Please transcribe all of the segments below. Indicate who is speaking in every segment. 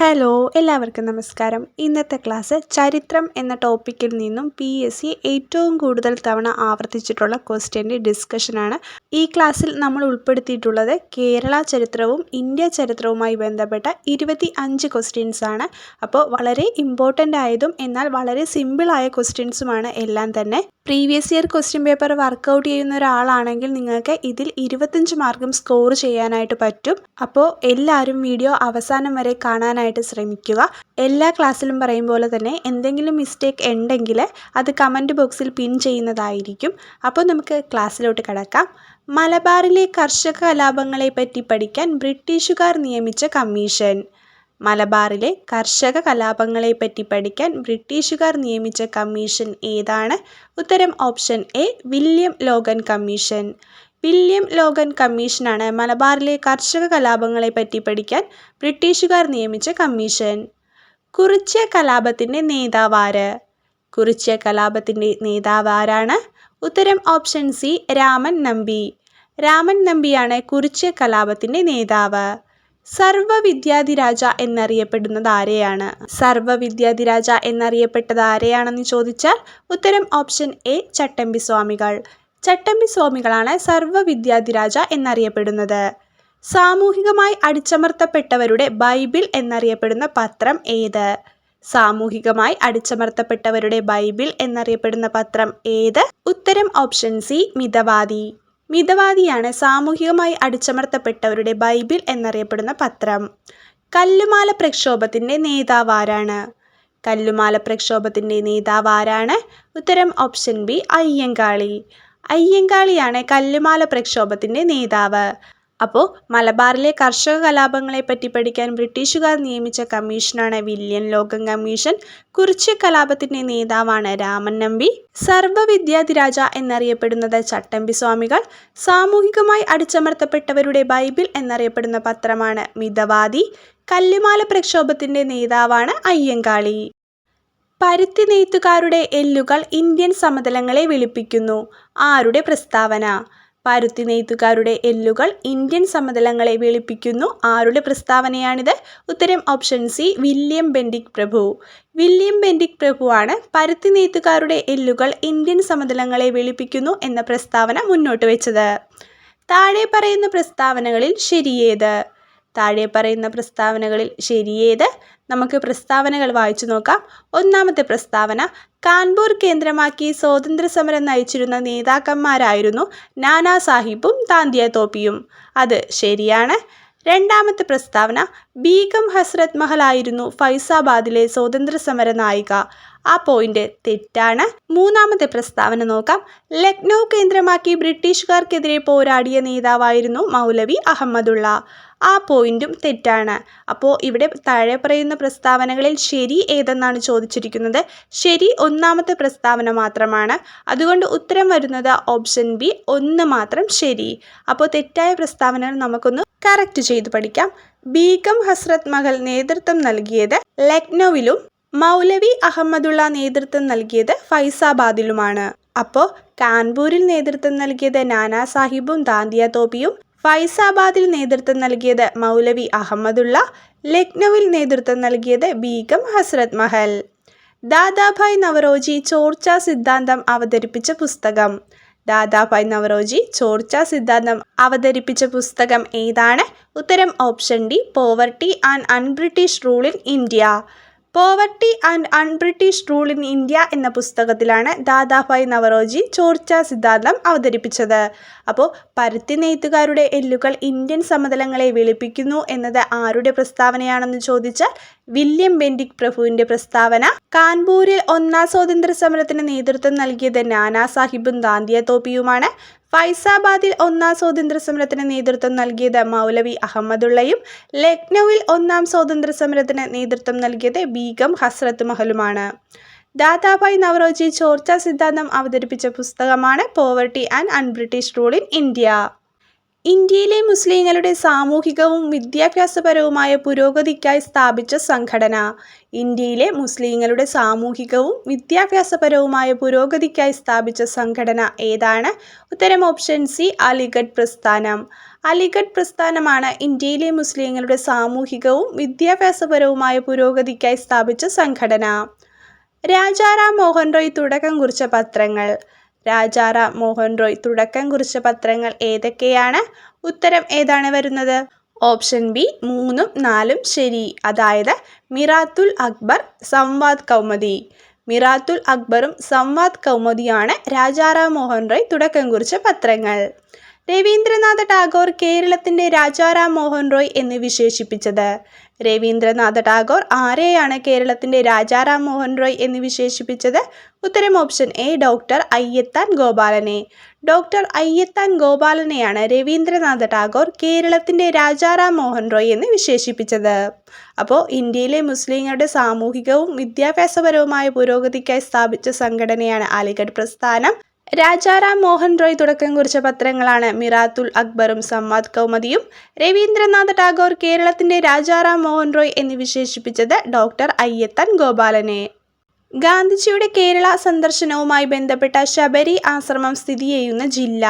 Speaker 1: Hello എല്ലാവർക്കും നമസ്കാരം. ഇന്നത്തെ ക്ലാസ് ചരിത്രം എന്ന ടോപ്പിക്കിൽ നിന്നും പി എസ് സി ഏറ്റവും കൂടുതൽ തവണ ആവർത്തിച്ചിട്ടുള്ള ക്വസ്റ്റ്യന്റെ ഡിസ്കഷനാണ് ഈ ക്ലാസ്സിൽ നമ്മൾ ഉൾപ്പെടുത്തിയിട്ടുള്ളത് കേരള ചരിത്രവും ഇന്ത്യ ചരിത്രവുമായി ബന്ധപ്പെട്ട ഇരുപത്തി അഞ്ച് ക്വസ്റ്റ്യൻസ് ആണ്. അപ്പോൾ വളരെ ഇമ്പോർട്ടന്റ് ആയതും എന്നാൽ വളരെ സിമ്പിളായ ക്വസ്റ്റ്യൻസുമാണ് എല്ലാം തന്നെ. Previous year question paper workout ചെയ്യുന്ന ഒരാളാണെങ്കിൽ നിങ്ങൾക്ക് ഇതിൽ ഇരുപത്തഞ്ച് മാർക്കും സ്കോർ ചെയ്യാനായിട്ട് പറ്റും. അപ്പോൾ എല്ലാവരും വീഡിയോ അവസാനം വരെ കാണാനായിട്ട് ശ്രമിക്കുക. എല്ലാ ക്ലാസ്സിലും പറയും പോലെ തന്നെ എന്തെങ്കിലും മിസ്റ്റേക്ക് ഉണ്ടെങ്കിൽ അത് കമന്റ് ബോക്സിൽ പിൻ ചെയ്യുന്നതായിരിക്കും. അപ്പോൾ നമുക്ക് ക്ലാസ്സിലോട്ട് കിടക്കാം. മലബാറിലെ കർഷക കലാപങ്ങളെ പറ്റി പഠിക്കാൻ ബ്രിട്ടീഷുകാർ നിയമിച്ച കമ്മീഷൻ മലബാറിലെ കർഷക കലാപങ്ങളെ പറ്റി പഠിക്കാൻ ബ്രിട്ടീഷുകാർ നിയമിച്ച കമ്മീഷൻ ഏതാണ്? ഉത്തരം option A William Logan commission William Logan കമ്മീഷനാണ് മലബാറിലെ കർഷക കലാപങ്ങളെപ്പറ്റി പഠിക്കാൻ ബ്രിട്ടീഷുകാർ നിയമിച്ച കമ്മീഷൻ. കുറിച്യ കലാപത്തിന്റെ നേതാവാര് കുറിച്യ കലാപത്തിന്റെ നേതാവാരാണ് ഉത്തരം ഓപ്ഷൻ സി രാമൻ നമ്പി. രാമൻ നമ്പിയാണ് കുറിച്യ കലാപത്തിന്റെ നേതാവ്. സർവവിദ്യാധിരാജ എന്നറിയപ്പെടുന്നത് ആരെയാണ്? സർവവിദ്യാധിരാജ എന്നറിയപ്പെട്ടത് ആരെയാണെന്ന് ചോദിച്ചാൽ ഉത്തരം ഓപ്ഷൻ എ ചട്ടമ്പി സ്വാമികൾ. ചട്ടമ്പി സ്വാമികളാണ് സർവവിദ്യാധിരാജ എന്നറിയപ്പെടുന്നത്. സാമൂഹികമായി അടിച്ചമർത്തപ്പെട്ടവരുടെ ബൈബിൾ എന്നറിയപ്പെടുന്ന പത്രം ഏത്? സാമൂഹികമായി അടിച്ചമർത്തപ്പെട്ടവരുടെ ബൈബിൾ എന്നറിയപ്പെടുന്ന പത്രം ഏത്? ഉത്തരം ഓപ്ഷൻ സി മിതവാദി. മിതവാദിയാണ് സാമൂഹികമായി അടിച്ചമർത്തപ്പെട്ടവരുടെ ബൈബിൾ എന്നറിയപ്പെടുന്ന പത്രം. കല്ലുമാല പ്രക്ഷോഭത്തിന്റെ നേതാവ് ആരാണ്? കല്ലുമാല പ്രക്ഷോഭത്തിന്റെ നേതാവ് ആരാണ്? ഉത്തരം ഓപ്ഷൻ ബി അയ്യങ്കാളി. അയ്യങ്കാളിയാണ് കല്ലുമാല പ്രക്ഷോഭത്തിന്റെ നേതാവ്. അപ്പോൾ മലബാറിലെ കർഷക കലാപങ്ങളെ പറ്റി പഠിക്കാൻ ബ്രിട്ടീഷുകാർ നിയമിച്ച കമ്മീഷനാണ് വില്യൻ ലോകം കമ്മീഷൻ. കുറിച്ചി കലാപത്തിന്റെ നേതാവാണ് രാമൻ നമ്പി. സർവവിദ്യാധിരാജ എന്നറിയപ്പെടുന്നത് ചട്ടമ്പി സ്വാമികൾ. സാമൂഹികമായി അടിച്ചമർത്തപ്പെട്ടവരുടെ ബൈബിൾ എന്നറിയപ്പെടുന്ന പത്രമാണ് മിതവാദി. കല്ലുമാല പ്രക്ഷോഭത്തിന്റെ നേതാവാണ് അയ്യങ്കാളി. പരുത്തി നെയ്ത്തുകാരുടെ എല്ലുകൾ ഇന്ത്യൻ സമതലങ്ങളെ വെളുപ്പിക്കുന്നു. ആരുടെ പ്രസ്താവന? പരുത്തി നെയ്ത്തുകാരുടെ എല്ലുകൾ ഇന്ത്യൻ സമതലങ്ങളെ വെളുപ്പിക്കുന്നു. ആരുടെ പ്രസ്താവനയാണിത്? ഉത്തരം ഓപ്ഷൻ സി വില്യം ബെൻഡിക് പ്രഭു. വില്യം ബെൻഡിക് പ്രഭുവാണ് പരുത്തി നെയ്ത്തുകാരുടെ എല്ലുകൾ ഇന്ത്യൻ സമതലങ്ങളെ വെളുപ്പിക്കുന്നു എന്ന പ്രസ്താവന മുന്നോട്ട് വെച്ചത്. താഴെ പറയുന്ന പ്രസ്താവനകളിൽ ശരിയേത്? താഴെ പറയുന്ന പ്രസ്താവനകളിൽ ശരിയേത്? നമുക്ക് പ്രസ്താവനകൾ വായിച്ചു നോക്കാം. ഒന്നാമത്തെ പ്രസ്താവന കാൺപൂർ കേന്ദ്രമാക്കി സ്വാതന്ത്ര്യ സമരം നയിച്ചിരുന്ന നേതാക്കന്മാരായിരുന്നു നാനാ സാഹിബും താന്തിയ തോപ്പിയും. അത് ശരിയാണ്. രണ്ടാമത്തെ പ്രസ്താവന ബീഗം ഹസ്രത് മഹൽ ആയിരുന്നു ഫൈസാബാദിലെ സ്വാതന്ത്ര്യ സമര നായിക. ആ പോയിന്റ് തെറ്റാണ്. മൂന്നാമത്തെ പ്രസ്താവന നോക്കാം. ലക്നൗ കേന്ദ്രമാക്കി ബ്രിട്ടീഷുകാർക്കെതിരെ പോരാടിയ നേതാവായിരുന്നു മൗലവി അഹമ്മദുള്ള. ആ പോയിന്റും തെറ്റാണ്. അപ്പോൾ ഇവിടെ താഴെ പറയുന്ന പ്രസ്താവനകളിൽ ശരി ഏതെന്നാണ് ചോദിച്ചിരിക്കുന്നത്? ശരി ഒന്നാമത്തെ പ്രസ്താവന മാത്രമാണ്. അതുകൊണ്ട് ഉത്തരം വരുന്നത് ഓപ്ഷൻ ബി ഒന്ന് മാത്രം ശരി. അപ്പോൾ തെറ്റായ പ്രസ്താവനകൾ നമുക്കൊന്ന് കറക്റ്റ് ചെയ്ത് പഠിക്കാം. ബീഗം ഹസ്രത് മഹൽ നേതൃത്വം നൽകിയത് ലക്നൌവിലും മൗലവി അഹമ്മദുള്ള നേതൃത്വം നൽകിയത് ഫൈസാബാദിലുമാണ്. അപ്പോൾ കാൺപൂരിൽ നേതൃത്വം നൽകിയത് നാനാ സാഹിബും ദാന്തിയ തോപ്പിയും ഫൈസാബാദിൽ നേതൃത്വം നൽകിയത് മൗലവി അഹമ്മദുള്ള ലക്നൌവിൽ നേതൃത്വം നൽകിയത് ബീഗം ഹസ്രത് മഹൽ. ദാദാഭായ് നവറോജി ചോർച്ച സിദ്ധാന്തം അവതരിപ്പിച്ച പുസ്തകം. ദാദാഭായ് നവറോജി ചോർച്ച സിദ്ധാന്തം അവതരിപ്പിച്ച പുസ്തകം ഏതാണ്? ഉത്തരം option D poverty and unBritish rule in India. Poverty and unBritish rule in India എന്ന പുസ്തകത്തിലാണ് ദാദാഭായ് നവറോജി ചോർച്ച സിദ്ധാന്തം അവതരിപ്പിച്ചത്. അപ്പോൾ പരുത്തി നെയ്ത്തുകാരുടെ എല്ലുകൾ ഇന്ത്യൻ സമതലങ്ങളെ വെളുപ്പിക്കുന്നു എന്നത് ആരുടെ പ്രസ്താവനയാണെന്ന് ചോദിച്ചാൽ വില്യം ബെൻഡിക് പ്രഭുവിന്റെ പ്രസ്താവന. കാൺപൂരിൽ ഒന്നാം സ്വാതന്ത്ര്യ സമരത്തിന് നേതൃത്വം നൽകിയത് നാനാ സാഹിബും ദാന്തിയ തോപ്പിയുമാണ്. ഫൈസാബാദിൽ ഒന്നാം സ്വാതന്ത്ര്യ സമരത്തിന് നേതൃത്വം നൽകിയത് മൗലവി അഹമ്മദുള്ളയും ലക്നൌവിൽ ഒന്നാം സ്വാതന്ത്ര്യ സമരത്തിന് നേതൃത്വം നൽകിയത് ബീഗം ഹസ്രത്ത് മഹലുമാണ്. ദാദാഭായ് നവറോജി ചോർച്ച സിദ്ധാന്തം അവതരിപ്പിച്ച പുസ്തകമാണ് poverty and unBritish rule in India ഇന്ത്യയിലെ മുസ്ലിങ്ങളുടെ സാമൂഹികവും വിദ്യാഭ്യാസപരവുമായ പുരോഗതിക്കായി സ്ഥാപിച്ച സംഘടന. ഇന്ത്യയിലെ മുസ്ലിങ്ങളുടെ സാമൂഹികവും വിദ്യാഭ്യാസപരവുമായ പുരോഗതിക്കായി സ്ഥാപിച്ച സംഘടന ഏതാണ്? ഉത്തരം ഓപ്ഷൻ സി അലിഗഡ് പ്രസ്ഥാനം. അലിഗഡ് പ്രസ്ഥാനമാണ് ഇന്ത്യയിലെ മുസ്ലിങ്ങളുടെ സാമൂഹികവും വിദ്യാഭ്യാസപരവുമായ പുരോഗതിക്കായി സ്ഥാപിച്ച സംഘടന. രാജാറാം മോഹൻ റോയ് തുടക്കം കുറിച്ച പത്രങ്ങൾ. രാജാറാം മോഹൻ റോയ് തുടക്കം കുറിച്ച പത്രങ്ങൾ ഏതൊക്കെയാണ്? ഉത്തരം ഏതാണ് വരുന്നത്? ഓപ്ഷൻ ബി മൂന്നും നാലും ശരി. അതായത് മിറാത്തുൽ അക്ബർ സംവാദ് കൗമുദി. മിറാത്തുൽ അക്ബറും സംവാദ് കൗമുദിയാണ് രാജാറാം മോഹൻ റോയ് തുടക്കം കുറിച്ച പത്രങ്ങൾ. രവീന്ദ്രനാഥ ടാഗോർ കേരളത്തിന്റെ രാജാറാം മോഹൻ റോയ് എന്ന് വിശേഷിപ്പിച്ചത്. രവീന്ദ്രനാഥ ടാഗോർ ആരെയാണ് കേരളത്തിന്റെ രാജാറാം മോഹൻ റോയ് എന്ന് വിശേഷിപ്പിച്ചത്? ഉത്തരം ഓപ്ഷൻ എ ഡോക്ടർ അയ്യത്താൻ ഗോപാലനെ. ഡോക്ടർ അയ്യത്താൻ ഗോപാലനെയാണ് രവീന്ദ്രനാഥ ടാഗോർ കേരളത്തിന്റെ രാജാറാം മോഹൻ റോയ് എന്ന് വിശേഷിപ്പിച്ചത്. അപ്പോൾ ഇന്ത്യയിലെ മുസ്ലിങ്ങളുടെ സാമൂഹികവും വിദ്യാഭ്യാസപരവുമായ പുരോഗതിക്കായി സ്ഥാപിച്ച സംഘടനയാണ് അലിഗഡ് പ്രസ്ഥാനം. രാജാറാം മോഹൻ റോയ് തുടക്കം കുറിച്ച പത്രങ്ങളാണ് മിറാത്തുൽ അക്ബറും സംവാദ് കൗമദിയും രവീന്ദ്രനാഥ് ടാഗോർ കേരളത്തിന്റെ രാജാറാം മോഹൻ റോയ് എന്ന് വിശേഷിപ്പിച്ചത് ഡോക്ടർ അയ്യത്തൻ ഗോപാലനെ. ഗാന്ധിജിയുടെ കേരള സന്ദർശനവുമായി ബന്ധപ്പെട്ട ശബരി ആശ്രമം സ്ഥിതി ചെയ്യുന്ന ജില്ല.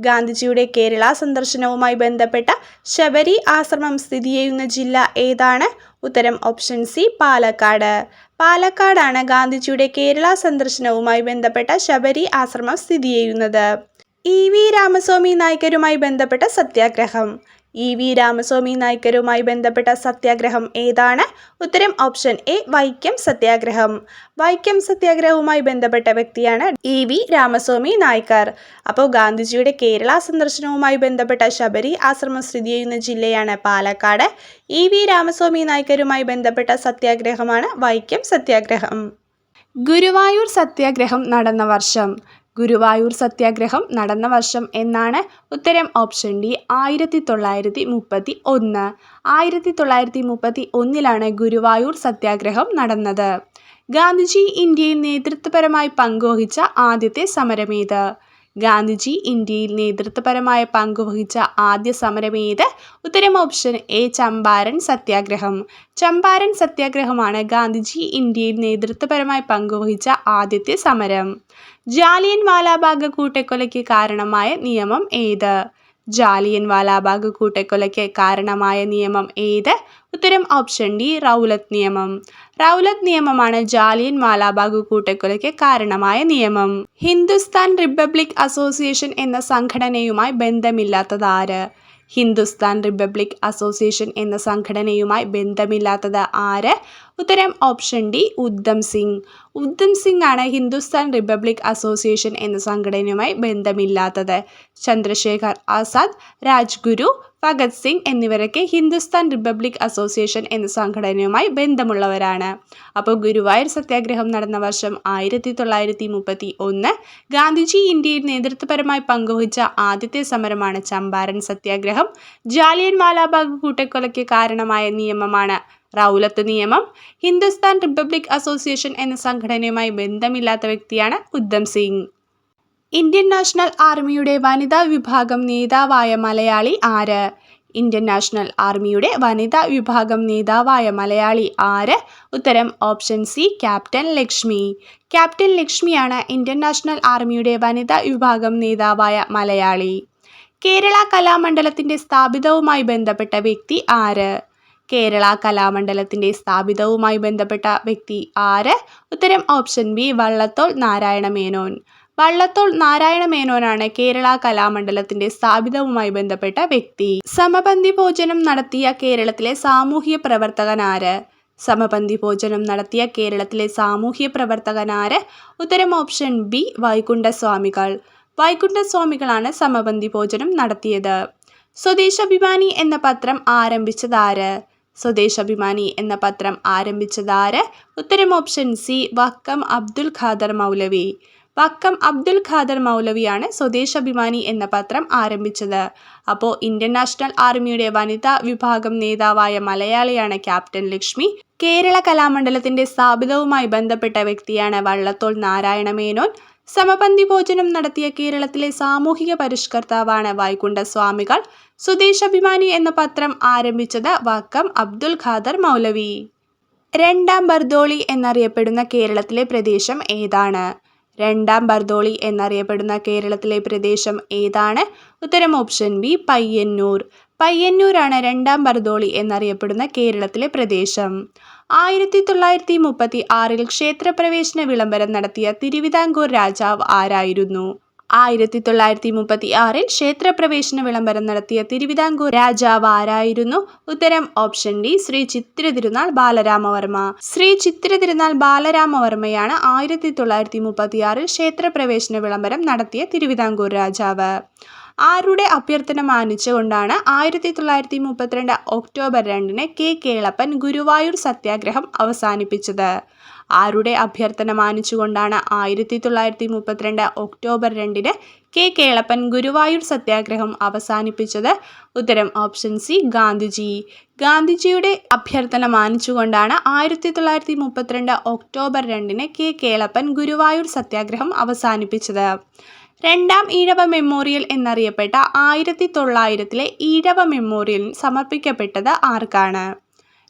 Speaker 1: ഗാന്ധിജിയുടെ കേരള സന്ദർശനവുമായി ബന്ധപ്പെട്ട ശബരി ആശ്രമം സ്ഥിതി ചെയ്യുന്ന ജില്ല ഏതാണ്? ഉത്തരം ഓപ്ഷൻ സി പാലക്കാട്. പാലക്കാടാണ് ഗാന്ധിജിയുടെ കേരള സന്ദർശനവുമായി ബന്ധപ്പെട്ട ശബരി ആശ്രമം സ്ഥിതി ചെയ്യുന്നത്. ഇ വി രാമസ്വാമി നായ്ക്കരുമായി ബന്ധപ്പെട്ട സത്യാഗ്രഹം. ഇ വി രാമസ്വാമി നായ്ക്കരുമായി ബന്ധപ്പെട്ട സത്യാഗ്രഹം ഏതാണ്? ഉത്തരം ഓപ്ഷൻ എ വൈക്കം സത്യാഗ്രഹം. വൈക്കം സത്യാഗ്രഹവുമായി ബന്ധപ്പെട്ട വ്യക്തിയാണ് ഇ വി രാമസ്വാമി നായ്ക്കർ അപ്പോൾ ഗാന്ധിജിയുടെ കേരള സന്ദർശനവുമായി ബന്ധപ്പെട്ട ശബരി ആശ്രമം സ്ഥിതി ചെയ്യുന്ന ജില്ലയാണ് പാലക്കാട്. ഇ വി രാമസ്വാമി നായ്ക്കരുമായി ബന്ധപ്പെട്ട സത്യാഗ്രഹമാണ് വൈക്കം സത്യാഗ്രഹം. ഗുരുവായൂർ സത്യാഗ്രഹം നടന്ന വർഷം. ഗുരുവായൂർ സത്യാഗ്രഹം നടന്ന വർഷം എന്നാണ് ഉത്തരം ഓപ്ഷൻ ഡി ആയിരത്തി തൊള്ളായിരത്തി മുപ്പത്തി ഒന്ന് ആയിരത്തി തൊള്ളായിരത്തി മുപ്പത്തി ഒന്നിലാണ് ഗുരുവായൂർ സത്യാഗ്രഹം നടന്നത്. ഗാന്ധിജി ഇന്ത്യയിൽ നേതൃത്വപരമായി പങ്കുവഹിച്ച ആദ്യത്തെ സമരമേത്? ഗാന്ധിജി ഇന്ത്യയിൽ നേതൃത്വപരമായ പങ്കുവഹിച്ച ആദ്യ സമരമേത്? ഉത്തരം ഓപ്ഷൻ എ ചമ്പാരൻ സത്യാഗ്രഹം. ചമ്പാരൻ സത്യാഗ്രഹമാണ് ഗാന്ധിജി ഇന്ത്യയിൽ നേതൃത്വപരമായി പങ്കുവഹിച്ച ആദ്യത്തെ സമരം. ജാലിയൻ വാലാബാഗ് കൂട്ടക്കൊലയ്ക്ക് കാരണമായ നിയമം ഏത്? ജാലിയൻ വാലാബാഗ് കൂട്ടക്കൊലയ്ക്ക് കാരണമായ നിയമം ഏത്? ഉത്തരം ഓപ്ഷൻ ഡി റൗലത്ത് നിയമം. റൗലത്ത് നിയമമാണ് ജാലിയൻ വാലാബാഗ് കൂട്ടക്കൊലയ്ക്ക് കാരണമായ നിയമം. ഹിന്ദുസ്ഥാൻ റിപ്പബ്ലിക് അസോസിയേഷൻ എന്ന സംഘടനയുമായി ബന്ധമില്ലാത്തത് ആര്? ഹിന്ദുസ്ഥാൻ റിപ്പബ്ലിക് അസോസിയേഷൻ എന്ന സംഘടനയുമായി ബന്ധമില്ലാത്തത് ആര്? ഉത്തരം ഓപ്ഷൻ ഡി ഉദ്ധം സിംഗ്. ഉദ്ധം സിംഗ് ആണ് ഹിന്ദുസ്ഥാൻ റിപ്പബ്ലിക് അസോസിയേഷൻ എന്ന സംഘടനയുമായി ബന്ധമില്ലാത്തത്. ചന്ദ്രശേഖർ ആസാദ് രാജ്ഗുരു ഭഗത് സിംഗ് എന്നിവരൊക്കെ ഹിന്ദുസ്ഥാൻ റിപ്പബ്ലിക് അസോസിയേഷൻ എന്ന സംഘടനയുമായി ബന്ധമുള്ളവരാണ്. അപ്പോൾ ഗുരുവായൂർ സത്യാഗ്രഹം നടന്ന വർഷം ആയിരത്തി തൊള്ളായിരത്തി മുപ്പത്തി ഒന്ന് ഗാന്ധിജി ഇന്ത്യയിൽ നേതൃത്വപരമായി പങ്കുവഹിച്ച ആദ്യത്തെ സമരമാണ് ചമ്പാരൻ സത്യാഗ്രഹം. ജാലിയൻ വാലാബാഗ് കൂട്ടക്കൊലയ്ക്ക് കാരണമായ നിയമമാണ് റൗലത്ത് നിയമം. ഹിന്ദുസ്ഥാൻ റിപ്പബ്ലിക് അസോസിയേഷൻ എന്ന സംഘടനയുമായി ബന്ധമില്ലാത്ത വ്യക്തിയാണ് ഉദ്ധം സിംഗ്. ഇന്ത്യൻ നാഷണൽ ആർമിയുടെ വനിതാ വിഭാഗം നേതാവായ മലയാളി ആര്? ഇന്ത്യൻ നാഷണൽ ആർമിയുടെ വനിതാ വിഭാഗം നേതാവായ മലയാളി ആര്? ഉത്തരം option C captain Lakshmi. Captain ലക്ഷ്മിയാണ് Indian national ആർമിയുടെ വനിതാ വിഭാഗം നേതാവായ മലയാളി. കേരള കലാമണ്ഡലത്തിന്റെ സ്ഥാപിതവുമായി ബന്ധപ്പെട്ട വ്യക്തി ആര്? കേരള കലാമണ്ഡലത്തിന്റെ സ്ഥാപിതവുമായി ബന്ധപ്പെട്ട വ്യക്തി ആര്? ഉത്തരം ഓപ്ഷൻ ബി വള്ളത്തോൾ നാരായണ മേനോൻ വള്ളത്തോൾ നാരായണ മേനോനാണ് കേരള കലാമണ്ഡലത്തിന്റെ സ്ഥാപിതവുമായി ബന്ധപ്പെട്ട വ്യക്തി. സമപന്തി ഭോജനം നടത്തിയ കേരളത്തിലെ സാമൂഹ്യ പ്രവർത്തകനാര് സമപന്തി ഭോജനം നടത്തിയ കേരളത്തിലെ സാമൂഹ്യ പ്രവർത്തകനാര് ഉത്തരം ഓപ്ഷൻ ബി വൈകുണ്ഠസ്വാമികൾ. വൈകുണ്ഠസ്വാമികളാണ് സമപന്തി ഭോജനം നടത്തിയത്. സ്വദേശാഭിമാനി എന്ന പത്രം ആരംഭിച്ചതാര് സ്വദേശാഭിമാനി എന്ന പത്രം ആരംഭിച്ചതാര് ഉത്തരം ഓപ്ഷൻ സി വക്കം അബ്ദുൽ ഖാദർ മൗലവി. വക്കം അബ്ദുൽ ഖാദർ മൗലവിയാണ് സ്വദേശാഭിമാനി എന്ന പത്രം ആരംഭിച്ചത്. അപ്പോൾ ഇന്ത്യൻ നാഷണൽ ആർമിയുടെ വനിതാ വിഭാഗം നേതാവായ മലയാളിയാണ് ക്യാപ്റ്റൻ ലക്ഷ്മി. കേരള കലാമണ്ഡലത്തിന്റെ സ്ഥാപിതവുമായി ബന്ധപ്പെട്ട വ്യക്തിയാണ് വള്ളത്തോൾ നാരായണ മേനോൻ സമപന്തി ഭോജനം നടത്തിയ കേരളത്തിലെ സാമൂഹിക പരിഷ്കർത്താവാണ് വൈകുണ്ഠ സ്വാമികൾ സ്വദേശാഭിമാനി എന്ന പത്രം ആരംഭിച്ചത് വക്കം അബ്ദുൽ ഖാദർ മൗലവി. രണ്ടാം ബർദോളി എന്നറിയപ്പെടുന്ന കേരളത്തിലെ പ്രദേശം ഏതാണ്? രണ്ടാം ബർദോളി എന്നറിയപ്പെടുന്ന കേരളത്തിലെ പ്രദേശം ഏതാണ്? ഉത്തരം ഓപ്ഷൻ ബി പയ്യന്നൂർ. പയ്യന്നൂരാണ് രണ്ടാം ബർദോളി എന്നറിയപ്പെടുന്ന കേരളത്തിലെ പ്രദേശം. ആയിരത്തി തൊള്ളായിരത്തി മുപ്പത്തി ആറിൽ ക്ഷേത്രപ്രവേശന വിളംബരം നടത്തിയ തിരുവിതാംകൂർ രാജാവ് ആരായിരുന്നു? ആയിരത്തി തൊള്ളായിരത്തി മുപ്പത്തി ആറിൽ ക്ഷേത്രപ്രവേശന വിളംബരം നടത്തിയ തിരുവിതാംകൂർ രാജാവ് ആരായിരുന്നു? ഉത്തരം ഓപ്ഷൻ ഡി ശ്രീ ചിത്ര തിരുനാൾ ബാലരാമവർമ്മ. ശ്രീ ചിത്ര തിരുനാൾ ബാലരാമവർമ്മയാണ് ആയിരത്തി തൊള്ളായിരത്തി മുപ്പത്തി ക്ഷേത്രപ്രവേശന വിളംബരം നടത്തിയ തിരുവിതാംകൂർ രാജാവ്. ആരുടെ അഭ്യർത്ഥന മാനിച്ചുകൊണ്ടാണ് ആയിരത്തി തൊള്ളായിരത്തി മുപ്പത്തിരണ്ട് ഒക്ടോബർ രണ്ടിന് കെ. കേളപ്പൻ ഗുരുവായൂർ സത്യാഗ്രഹം അവസാനിപ്പിച്ചത്? ആരുടെ അഭ്യർത്ഥന മാനിച്ചുകൊണ്ടാണ് ആയിരത്തി തൊള്ളായിരത്തി മുപ്പത്തിരണ്ട് ഒക്ടോബർ രണ്ടിന് കെ. കേളപ്പൻ ഗുരുവായൂർ സത്യാഗ്രഹം അവസാനിപ്പിച്ചത്? ഉത്തരം ഓപ്ഷൻ സി ഗാന്ധിജി. ഗാന്ധിജിയുടെ അഭ്യർത്ഥന മാനിച്ചുകൊണ്ടാണ് ആയിരത്തി തൊള്ളായിരത്തി മുപ്പത്തിരണ്ട് ഒക്ടോബർ രണ്ടിന് കെ. കേളപ്പൻ ഗുരുവായൂർ സത്യാഗ്രഹം അവസാനിപ്പിച്ചത്. രണ്ടാം ഈഴവ മെമ്മോറിയൽ എന്നറിയപ്പെട്ട ആയിരത്തി തൊള്ളായിരത്തിലെ ഈഴവ മെമ്മോറിയൽ സമർപ്പിക്കപ്പെട്ടത് ആർക്കാണ്?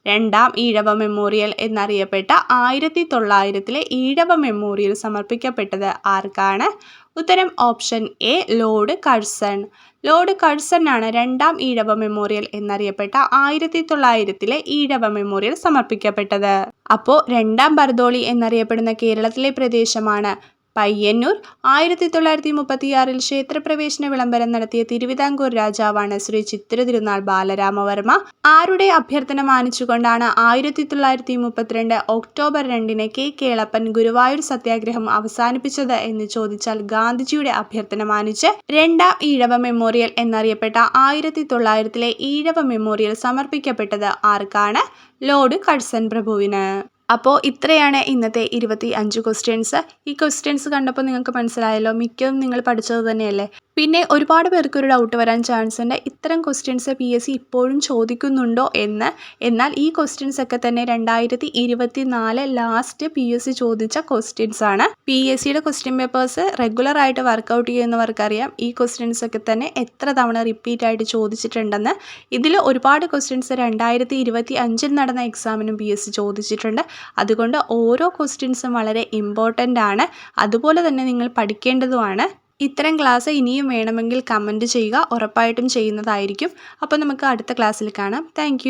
Speaker 1: രണ്ടാം ഈഴവ മെമ്മോറിയൽ എന്നറിയപ്പെട്ട ആയിരത്തി തൊള്ളായിരത്തിലെ ഈഴവ മെമ്മോറിയൽ സമർപ്പിക്കപ്പെട്ടത് ആർക്കാണ്? ഉത്തരം option A Lord Curzon Lord Curzon ആണ് രണ്ടാം ഈഴവ മെമ്മോറിയൽ എന്നറിയപ്പെട്ട ആയിരത്തി തൊള്ളായിരത്തിലെ ഈഴവ മെമ്മോറിയൽ സമർപ്പിക്കപ്പെട്ടത്. അപ്പോൾ രണ്ടാം ബർദോളി എന്നറിയപ്പെടുന്ന കേരളത്തിലെ പ്രദേശമാണ് പയ്യന്നൂർ ആയിരത്തി തൊള്ളായിരത്തി മുപ്പത്തിയാറിൽ ക്ഷേത്രപ്രവേശന വിളംബരം നടത്തിയ തിരുവിതാംകൂർ രാജാവാണ് ശ്രീ ചിത്തിര തിരുനാൾ ബാലരാമവർമ്മ. ആരുടെ അഭ്യർത്ഥന മാനിച്ചുകൊണ്ടാണ് ആയിരത്തി തൊള്ളായിരത്തി മുപ്പത്തിരണ്ട് ഒക്ടോബർ രണ്ടിന് കെ. കേളപ്പൻ ഗുരുവായൂർ സത്യാഗ്രഹം അവസാനിപ്പിച്ചത് എന്ന് ചോദിച്ചാൽ ഗാന്ധിജിയുടെ അഭ്യർത്ഥന മാനിച്ച് രണ്ടാം ഈഴവ മെമ്മോറിയൽ എന്നറിയപ്പെട്ട ആയിരത്തി തൊള്ളായിരത്തിലെ ഈഴവ മെമ്മോറിയൽ സമർപ്പിക്കപ്പെട്ടത് ആർക്കാണ്? ലോർഡ് കഴ്സൺ പ്രഭുവിന്. അപ്പോൾ ഇത്രയാണ് ഇന്നത്തെ ഇരുപത്തി അഞ്ച് ക്വസ്റ്റ്യൻസ് ഈ ക്വസ്റ്റ്യൻസ് കണ്ടപ്പോൾ നിങ്ങൾക്ക് മനസ്സിലായല്ലോ മിക്കതും നിങ്ങൾ പഠിച്ചത് തന്നെയല്ലേ? പിന്നെ ഒരുപാട് പേർക്ക് ഒരു ഡൗട്ട് വരാൻ ചാൻസ് ഉണ്ട്. ഇത്തരം ക്വസ്റ്റ്യൻസ് പി എസ് സി ഇപ്പോഴും ചോദിക്കുന്നുണ്ടോ എന്ന്? എന്നാൽ ഈ ക്വസ്റ്റ്യൻസ് ഒക്കെ തന്നെ രണ്ടായിരത്തി ഇരുപത്തി നാല് ലാസ്റ്റ് പി എസ് സി ചോദിച്ച ക്വസ്റ്റ്യൻസ് ആണ്. പി എസ് സിയുടെ ക്വസ്റ്റ്യൻ പേപ്പേഴ്സ് റെഗുലർ ആയിട്ട് വർക്കൗട്ട് ചെയ്യുന്നവർക്കറിയാം. ഈ ക്വസ്റ്റ്യൻസ് ഒക്കെ തന്നെ എത്ര തവണ റിപ്പീറ്റ് ആയിട്ട് ചോദിച്ചിട്ടുണ്ടെന്ന്. ഇതിൽ ഒരുപാട് ക്വസ്റ്റ്യൻസ് രണ്ടായിരത്തി ഇരുപത്തി അഞ്ചിൽ നടന്ന എക്സാമിനും പി എസ് സി ചോദിച്ചിട്ടുണ്ട്. അതുകൊണ്ട് ഓരോ ക്വസ്റ്റ്യൻസും വളരെ ഇമ്പോർട്ടന്റ് ആണ്. അതുപോലെ തന്നെ നിങ്ങൾ പഠിക്കേണ്ടതുമാണ്. ഇത്തരം ക്ലാസ് ഇനിയും വേണമെങ്കിൽ കമന്റ് ചെയ്യുക. ഉറപ്പായിട്ടും ചെയ്യുന്നതായിരിക്കും. അപ്പോൾ നമുക്ക് അടുത്ത ക്ലാസ്സിൽ കാണാം. താങ്ക്